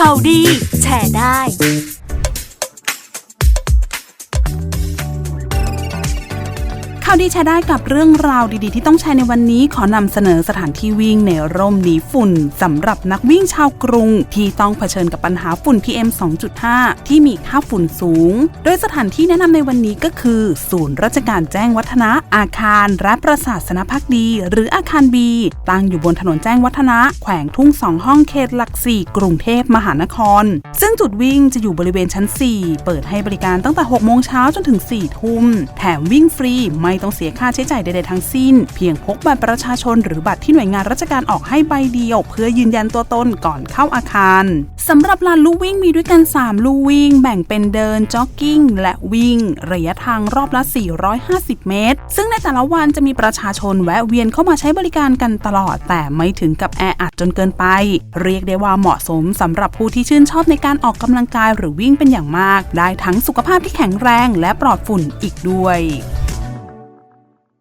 ข่าวดี แชร์ได้ ข่าวดีแชร์ได้กับเรื่องราวดีๆ ที่ต้องใช้ในวันนี้ขอนำเสนอสถานที่วิ่งในร่มหนีฝุ่นสำหรับนักวิ่งชาวกรุง ที่ต้องเผชิญกับปัญหาฝุ่น PM 2.5 ที่มีค่าฝุ่นสูง โดยสถานที่แนะนำในวันนี้ก็คือ ศูนย์ราชการแจ้งวัฒนะ อาคารรัฐประศาสนพักดี หรืออาคารบีตั้งอยู่บนถนนแจ้งวัฒนะ แขวงทุ่งสองห้องเขตหลักสี่กรุงเทพมหานคร ซึ่งจุดวิ่งจะอยู่บริเวณชั้น 4 เปิดให้บริการตั้งแต่ 6 โมงเช้าจนถึง 4 ทุ่ม แถมวิ่งฟรีไม่ต้องเสียค่าใช้จ่ายใดๆทั้งสิ้น เพียงพกบัตรประชาชนหรือบัตรที่หน่วยงานราชการออกให้ใบเดียว เพื่อยืนยันตัวตนก่อนเข้าอาคารสำหรับลานลู่วิ่งมีด้วยกัน 3 ลู่วิ่ง แบ่งเป็นเดินจ็อกกิ้ง และวิ่ง ระยะทางรอบละ 450 เมตร ซึ่งในแต่ละวันจะมีประชาชนแวะเวียนเข้ามาใช้บริการกันตลอด แต่ไม่ถึงกับแออัดจนเกินไป เรียกได้ว่าเหมาะสมสำหรับผู้ที่ชื่นชอบในการออกกำลังกายหรือวิ่งเป็นอย่างมาก ได้ทั้งสุขภาพที่แข็งแรงและปลอดฝุ่นอีกด้วย